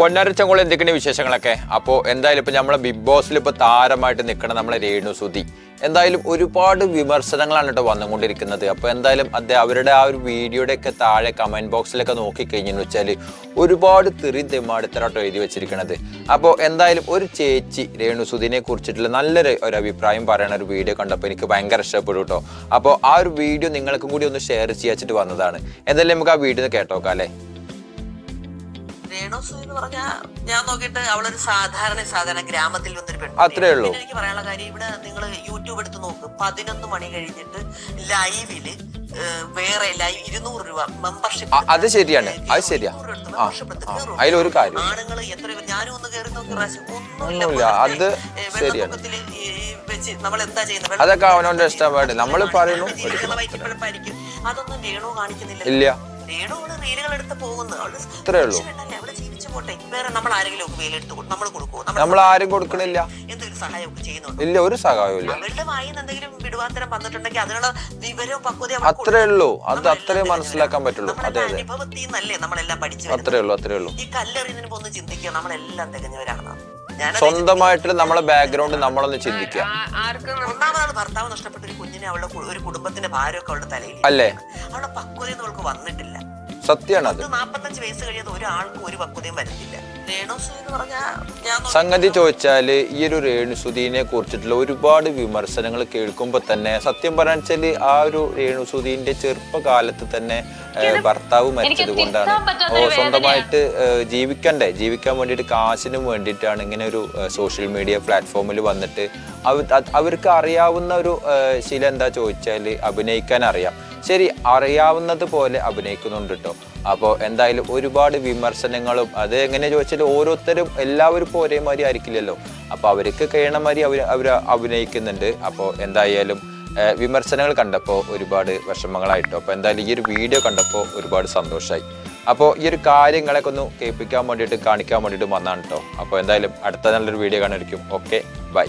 പൊന്നാരച്ചങ്കോളം എന്തൊക്കെയാണ് വിശേഷങ്ങളൊക്കെ? അപ്പോൾ എന്തായാലും ഇപ്പം നമ്മളെ ബിഗ് ബോസിൽ ഇപ്പോൾ താരമായിട്ട് നിൽക്കണം നമ്മളെ രേണു സുധി. എന്തായാലും ഒരുപാട് വിമർശനങ്ങളാണ് കേട്ടോ വന്നുകൊണ്ടിരിക്കുന്നത്. അപ്പോൾ എന്തായാലും അദ്ദേഹം അവരുടെ ആ ഒരു വീഡിയോയുടെ ഒക്കെ താഴെ കമന്റ് ബോക്സിലൊക്കെ നോക്കിക്കഴിഞ്ഞെന്ന് വെച്ചാൽ ഒരുപാട് തെറി തെമ്മാടിത്തരാട്ടോ എഴുതി വെച്ചിരിക്കുന്നത് അപ്പോൾ എന്തായാലും ഒരു ചേച്ചി രേണു സുധിനെ കുറിച്ചിട്ടുള്ള നല്ലൊരു ഒരു അഭിപ്രായം പറയുന്ന ഒരു വീഡിയോ കണ്ടപ്പോൾ എനിക്ക് ഭയങ്കര ഇഷ്ടപ്പെടും കേട്ടോ അപ്പോൾ ആ ഒരു വീഡിയോ നിങ്ങൾക്കും കൂടി ഒന്ന് ഷെയർ ചെയ്യാച്ചിട്ട് വന്നതാണ്. എന്തായാലും നമുക്ക് ആ വീഡിയോ ഒന്ന് കേട്ടോക്കാം അല്ലേ? രേണുസു എന്ന് പറഞ്ഞാ ഞാൻ നോക്കിയിട്ട് അവളൊരു സാധാരണ സാധാരണ ഗ്രാമത്തിൽ വന്നൊരു പെണ്ണ് അത്രേ ഉള്ളൂ. എനിക്ക് പറയാനുള്ള കാര്യം ഇവിടെ നിങ്ങൾ യൂട്യൂബ് എടുത്ത് നോക്ക് പതിനൊന്ന് മണി കഴിഞ്ഞിട്ട് ലൈവിൽ വേറെ ലൈവ് ഇരുന്നൂറ് രൂപ മെമ്പർഷിപ്പ് അത് ശരിയാണ്. അത് ശരിയാ. അതിലൊരു കാര്യം. ആണുങ്ങൾ എത്ര ഞാനും ഒന്ന് കയറി നോക്കി ഒന്നുമില്ല. അത് ശരിയാണ്. നമ്മൾ അതൊക്കെ അവനവന്റെ ഇഷ്ടമാണ്. നമ്മൾ പറയുന്നു, അതൊന്നും രേണു കാണിക്കുന്നില്ല ഇല്ല രേണു അവൾ റീലുകൾ എടുത്ത് പോകുന്നു അവൾ അത്രേ ഉള്ളൂ. അവൾ ജീവിച്ചു പോട്ടെ. വേറെ നമ്മൾ ആരെങ്കിലും ഒക്കെ നമ്മൾ കൊടുക്കുമോ നമ്മൾ ആരും കൊടുക്കണില്ല. എന്തെങ്കിലും സഹായമൊക്കെ ചെയ്യുന്നുണ്ടോ? ഇല്ല ഒരു സഹായവും ഇല്ല അവളുടെ വായിൽ എന്തെങ്കിലും വിടുവാത്തരം വന്നിട്ടുണ്ടെങ്കിൽ അതിനുള്ള വിവരവും പക്വതയും അവൾക്ക് അത്രേ ഉള്ളൂ. അത് അത്രേ മനസ്സിലാക്കാൻ പറ്റുള്ളൂ. അതെ അതെ. അനുഭവത്തിൽ നിന്നല്ലേ നമ്മളെല്ലാം പഠിച്ചു വരുന്നത്. അത്രേ ഉള്ളൂ അത്രേ ഉള്ളൂ. ഈ കല്ലെറിയുന്നതിന് ഒന്ന് ചിന്തിക്കുക. നമ്മളെല്ലാം തികഞ്ഞവരാണ് സ്വന്തമായിട്ട് നമ്മളെ ബാക്ക്ഗ്രൗണ്ട് നമ്മളൊന്ന് ചിന്തിക്കുക. ഒന്നാമതാണ് ഭർത്താവ് നഷ്ടപ്പെട്ട ഒരു കുഞ്ഞിനെ അവളുടെ ഒരു കുടുംബത്തിന്റെ ഭാരമൊക്കെ അവളുടെ തലയിൽ അല്ലേ? അവളുടെ പക്വതയൊന്നും അവൾക്ക് വന്നിട്ടില്ല. സത്യമാണ് അത് നാപ്പത്തഞ്ച് വയസ്സ് കഴിയാതെ ഒരാൾക്കും ഒരു പക്വതയും വരുന്നില്ല എന്ന് പറഞ്ഞാ ഞാൻ സംഗതി ചോദിച്ചാൽ ഈ ഒരു രേണുസുദീനെ കുറിച്ചിട്ടുള്ള ഒരുപാട് വിമർശനങ്ങൾ കേൾക്കുമ്പോൾ തന്നെ സത്യം പറഞ്ഞാൽ വെച്ചാൽ ആ ഒരു രേണുസുദീന്റെ ചെറുപ്പകാലത്ത് തന്നെ ഭർത്താവ് മരിച്ചത് കൊണ്ടാണ്. ഓ സ്വന്തമായിട്ട് ജീവിക്കണ്ടേ? ജീവിക്കാൻ വേണ്ടിയിട്ട് കാശിനും വേണ്ടിയിട്ടാണ് ഇങ്ങനെ ഒരു സോഷ്യൽ മീഡിയ പ്ലാറ്റ്ഫോമിൽ വന്നിട്ട് അവർക്ക് അറിയാവുന്ന ഒരു ശീല ശീലം എന്താ ചോദിച്ചാൽ അഭിനയിക്കാൻ അറിയാം. ശരി അറിയാവുന്നത് പോലെ അഭിനയിക്കുന്നുണ്ട് കേട്ടോ അപ്പോൾ എന്തായാലും ഒരുപാട് വിമർശനങ്ങളും അത് എങ്ങനെ ചോദിച്ചാൽ ഓരോരുത്തരും എല്ലാവരും ഒരേ ഒരേമാതിരി ആയിരിക്കില്ലല്ലോ. അപ്പോൾ അവർക്ക് കഴിയണ മാതിരി അവർ അവർ അഭിനയിക്കുന്നുണ്ട്. അപ്പോൾ എന്തായാലും വിമർശനങ്ങൾ കണ്ടപ്പോൾ ഒരുപാട് വിഷമങ്ങളായിട്ടോ. അപ്പോൾ എന്തായാലും ഈ ഒരു വീഡിയോ കണ്ടപ്പോൾ ഒരുപാട് സന്തോഷമായി അപ്പോൾ ഈ ഒരു കാര്യങ്ങളൊക്കെ ഒന്ന് കേൾപ്പിക്കാൻ വേണ്ടിയിട്ട് കാണിക്കാൻ വേണ്ടിയിട്ട് വന്നാണ് കേട്ടോ അപ്പോൾ എന്തായാലും അടുത്ത നല്ലൊരു വീഡിയോ കാണായിരിക്കും ഓക്കെ ബൈ.